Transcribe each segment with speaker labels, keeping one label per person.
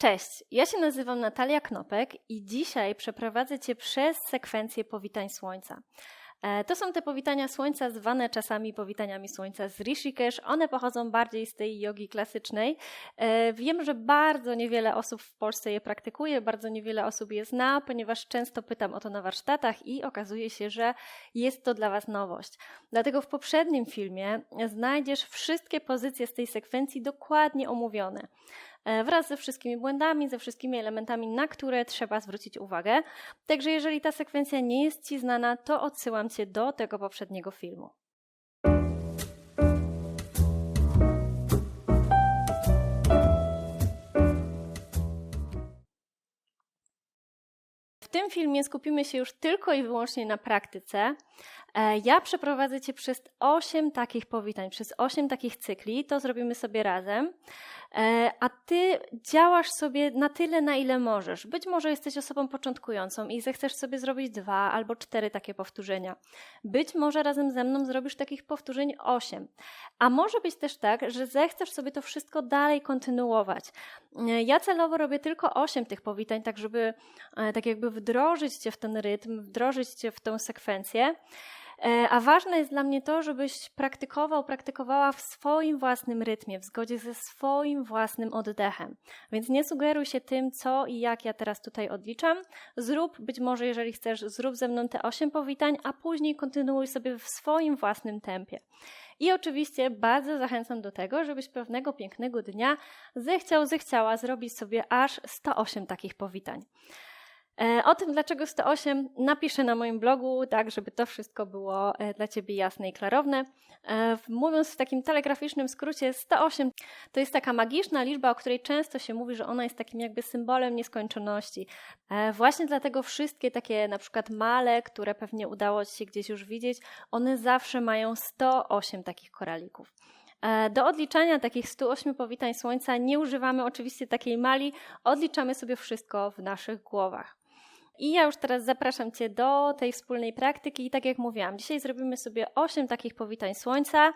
Speaker 1: Cześć, ja się nazywam Natalia Knopek i dzisiaj przeprowadzę Cię przez sekwencję powitań słońca. E, to są te powitania słońca, zwane czasami powitaniami słońca z Rishikesh. One pochodzą bardziej z tej jogi klasycznej. E, wiem, że bardzo niewiele osób w Polsce je praktykuje, bardzo niewiele osób je zna, ponieważ często pytam o to na warsztatach i okazuje się, że jest to dla Was nowość. Dlatego w poprzednim filmie znajdziesz wszystkie pozycje z tej sekwencji dokładnie omówione. E, wraz ze wszystkimi błędami, ze wszystkimi elementami, na które trzeba zwrócić uwagę. Także jeżeli ta sekwencja nie jest Ci znana, to odsyłam Cię do tego poprzedniego filmu. W tym filmie skupimy się już tylko i wyłącznie na praktyce. E, ja przeprowadzę Cię przez 8 takich powitań, przez 8 takich cykli. To zrobimy sobie razem. E, a Ty działasz sobie na tyle, na ile możesz. Być może jesteś osobą początkującą i zechcesz sobie zrobić dwa albo cztery takie powtórzenia. Być może razem ze mną zrobisz takich powtórzeń 8. A może być też tak, że zechcesz sobie to wszystko dalej kontynuować. E, ja celowo robię tylko 8 tych powitań, tak żeby tak jakby wdrożyć Cię w ten rytm, wdrożyć Cię w tę sekwencję. E, a ważne jest dla mnie to, żebyś praktykował, praktykowała w swoim własnym rytmie, w zgodzie ze swoim własnym oddechem. Więc nie sugeruj się tym, co i jak ja teraz tutaj odliczam. Zrób, być może jeżeli chcesz, zrób ze mną te 8 powitań, a później kontynuuj sobie w swoim własnym tempie. I oczywiście bardzo zachęcam do tego, żebyś pewnego pięknego dnia zechciał, zechciała zrobić sobie aż 108 takich powitań. E, o tym, dlaczego 108, napiszę na moim blogu, tak, żeby to wszystko było e, dla Ciebie jasne i klarowne. E, mówiąc w takim telegraficznym skrócie, 108 to jest taka magiczna liczba, o której często się mówi, że ona jest takim jakby symbolem nieskończoności. Właśnie dlatego wszystkie takie na przykład male, które pewnie udało Ci się gdzieś już widzieć, one zawsze mają 108 takich koralików. Do odliczania takich 108 powitań słońca nie używamy oczywiście takiej mali, odliczamy sobie wszystko w naszych głowach. I ja już teraz zapraszam Cię do tej wspólnej praktyki. I tak jak mówiłam, dzisiaj zrobimy sobie 8 takich powitań słońca.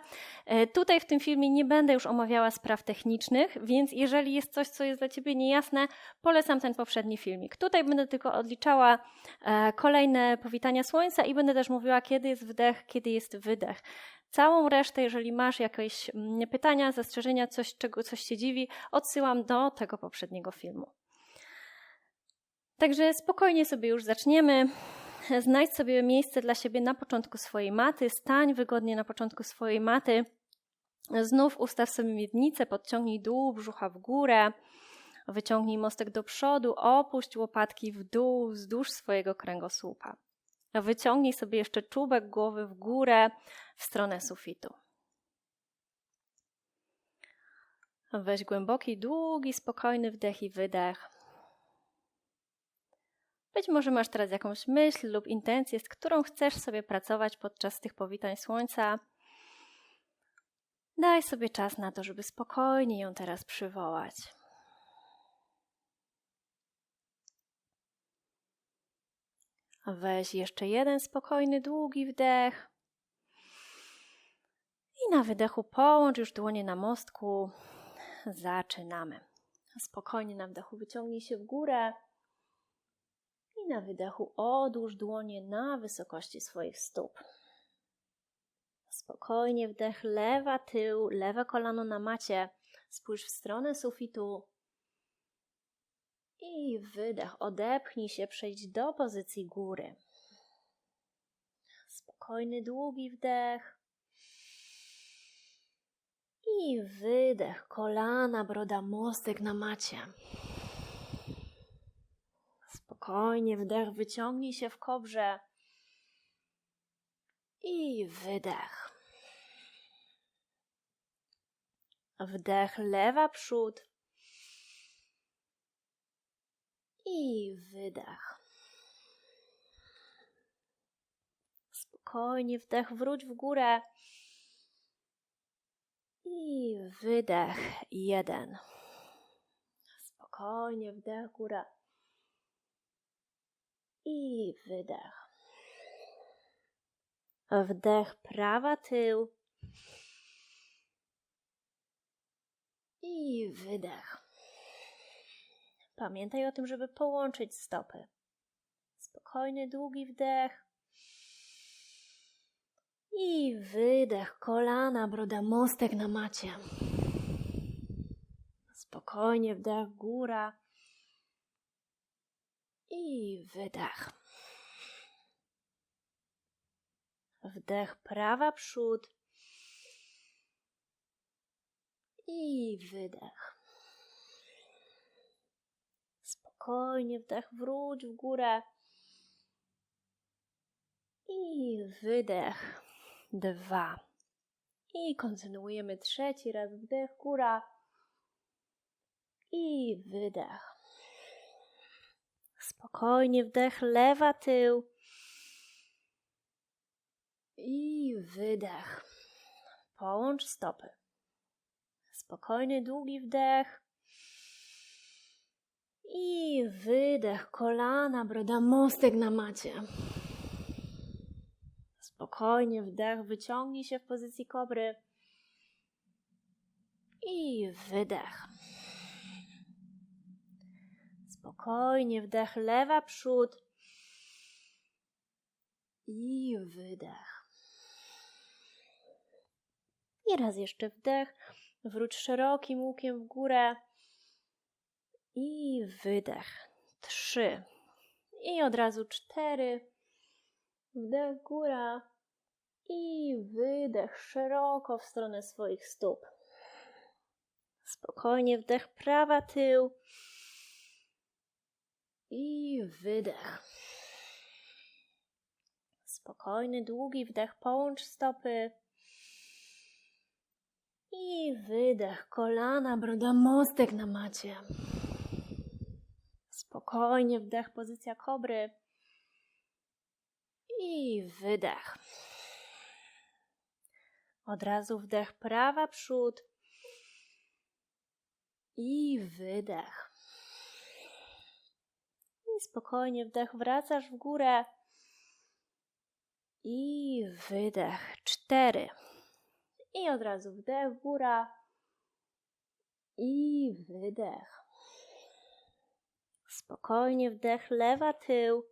Speaker 1: E, tutaj w tym filmie nie będę już omawiała spraw technicznych, więc jeżeli jest coś, co jest dla Ciebie niejasne, polecam ten poprzedni filmik. Tutaj będę tylko odliczała e, kolejne powitania słońca i będę też mówiła, kiedy jest wdech, kiedy jest wydech. Całą resztę, jeżeli masz jakieś mm, pytania, zastrzeżenia, coś, czego coś Cię dziwi, odsyłam do tego poprzedniego filmu. Także spokojnie sobie już zaczniemy. Znajdź sobie miejsce dla siebie na początku swojej maty, stań wygodnie na początku swojej maty. Znów ustaw sobie miednicę, podciągnij dół brzucha w górę, wyciągnij mostek do przodu, opuść łopatki w dół wzdłuż swojego kręgosłupa. Wyciągnij sobie jeszcze czubek głowy w górę w stronę sufitu. Weź głęboki, długi, spokojny wdech i wydech. Być może masz teraz jakąś myśl lub intencję, z którą chcesz sobie pracować podczas tych powitań słońca. Daj sobie czas na to, żeby spokojnie ją teraz przywołać. Weź jeszcze jeden spokojny, długi wdech. I na wydechu połącz już dłonie na mostku. Zaczynamy. Spokojnie na wdechu wyciągnij się w górę. I na wydechu odłóż dłonie na wysokości swoich stóp. Spokojnie wdech, lewa tył, lewe kolano na macie. Spójrz w stronę sufitu. I wydech, odepchnij się, przejdź do pozycji góry. Spokojny, długi wdech. I wydech, kolana, broda, mostek na macie. Spokojnie wdech, wyciągnij się w kobrze i wydech. Wdech, lewa przód i wydech. Spokojnie wdech, wróć w górę i wydech. Jeden. Spokojnie wdech, góra i wydech. Wdech, prawa tył. I wydech. Pamiętaj o tym, żeby połączyć stopy. Spokojny, długi wdech. I wydech, kolana, broda, mostek na macie. Spokojnie, wdech, góra. I wydech. Wdech, prawa, przód. I wydech. Spokojnie, wdech, wróć w górę. I wydech. Dwa. I kontynuujemy trzeci raz. Wdech, góra. I wydech. Spokojnie wdech, lewa tył. I wydech. Połącz stopy. Spokojny, długi wdech. I wydech, kolana, broda, mostek na macie. Spokojnie wdech, wyciągnij się w pozycji kobry. I wydech. Spokojnie wdech, lewa przód. I wydech. I raz jeszcze wdech. Wróć szerokim łukiem w górę. I wydech. Trzy. I od razu cztery. Wdech, góra. I wydech szeroko w stronę swoich stóp. Spokojnie wdech, prawa tył. I wydech. Spokojny, długi wdech, połącz stopy. I wydech, kolana, broda, mostek na macie. Spokojnie wdech, pozycja kobry. I wydech. Od razu wdech, prawa przód. I wydech. Spokojnie wdech, wracasz w górę. I wydech. Cztery. I od razu wdech, góra. I wydech. Spokojnie wdech, lewa tył.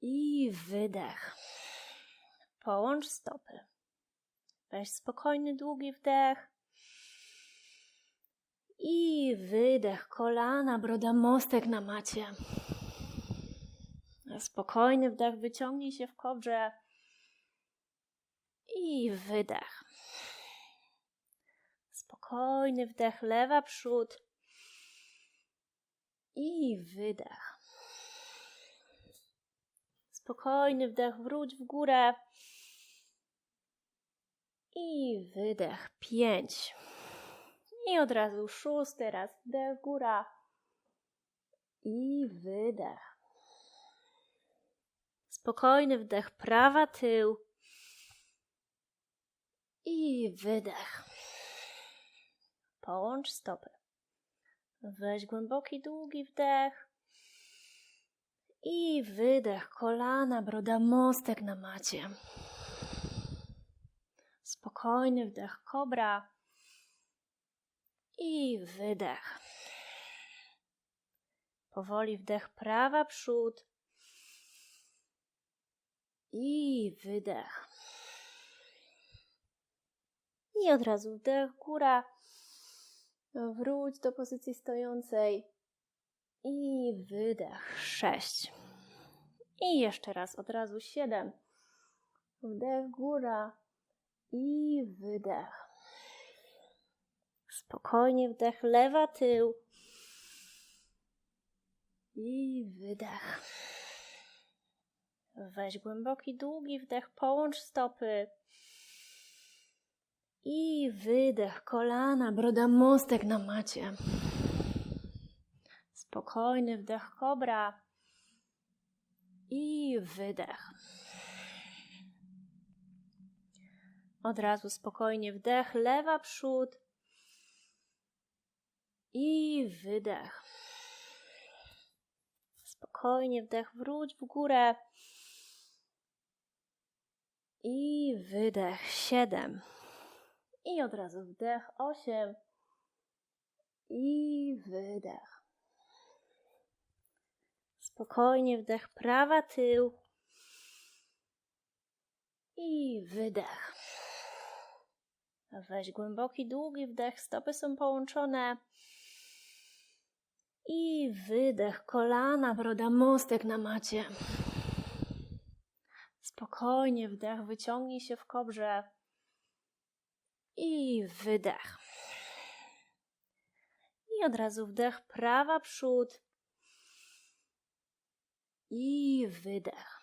Speaker 1: I wydech. Połącz stopy. Weź spokojny, długi wdech. I wydech, kolana, broda, mostek na macie. Spokojny wdech, wyciągnij się w kobrze. I wydech. Spokojny wdech, lewa przód. I wydech. Spokojny wdech, wróć w górę. I wydech. Pięć. I od razu szósty raz. Wdech, góra. I wydech. Spokojny wdech, prawa tył. I wydech. Połącz stopy. Weź głęboki, długi wdech. I wydech, kolana, broda, mostek na macie. Spokojny wdech, kobra. I wydech. Powoli wdech, prawa przód. I wydech. I od razu wdech, góra. Wróć do pozycji stojącej. I wydech. Sześć. I jeszcze raz, od razu siedem. Wdech, góra. I wydech. Spokojnie wdech, lewa tył. I wydech. Weź głęboki, długi wdech, połącz stopy. I wydech, kolana, broda, mostek na macie. Spokojny wdech, kobra. I wydech. Od razu spokojnie wdech, lewa przód. I wydech. Spokojnie wdech, wróć w górę. I wydech. Siedem. I od razu wdech. Osiem. I wydech. Spokojnie wdech, prawa tył. I wydech. Weź głęboki, długi wdech, stopy są połączone. I wydech, kolana, broda, mostek na macie. Spokojnie wdech, wyciągnij się w kobrze. I wydech. I od razu wdech, prawa przód. I wydech.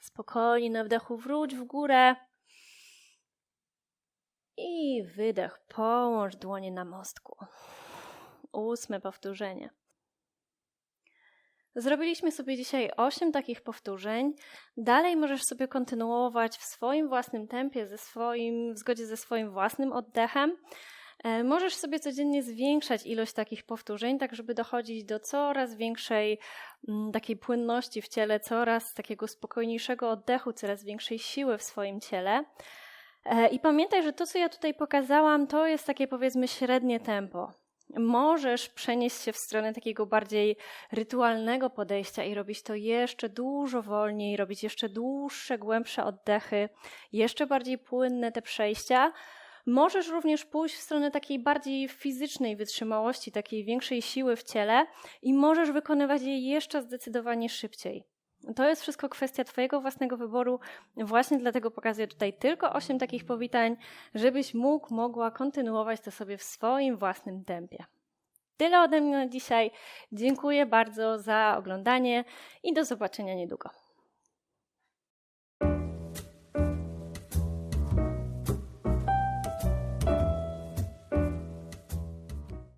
Speaker 1: Spokojnie na wdechu wróć w górę. I wydech, połącz dłonie na mostku. Ósme powtórzenie. Zrobiliśmy sobie dzisiaj 8 takich powtórzeń. Dalej możesz sobie kontynuować w swoim własnym tempie, ze swoim, w zgodzie ze swoim własnym oddechem. E, Możesz sobie codziennie zwiększać ilość takich powtórzeń, tak żeby dochodzić do coraz większej mm, takiej płynności w ciele, coraz takiego spokojniejszego oddechu, coraz większej siły w swoim ciele. E, I pamiętaj, że to, co ja tutaj pokazałam, to jest takie powiedzmy średnie tempo. Możesz przenieść się w stronę takiego bardziej rytualnego podejścia i robić to jeszcze dużo wolniej, robić jeszcze dłuższe, głębsze oddechy, jeszcze bardziej płynne te przejścia. Możesz również pójść w stronę takiej bardziej fizycznej wytrzymałości, takiej większej siły w ciele i możesz wykonywać je jeszcze zdecydowanie szybciej. To jest wszystko kwestia Twojego własnego wyboru. Właśnie dlatego pokazuję tutaj tylko 8 takich powitań, żebyś mógł, mogła kontynuować to sobie w swoim własnym tempie. Tyle ode mnie na dzisiaj. Dziękuję bardzo za oglądanie i do zobaczenia niedługo.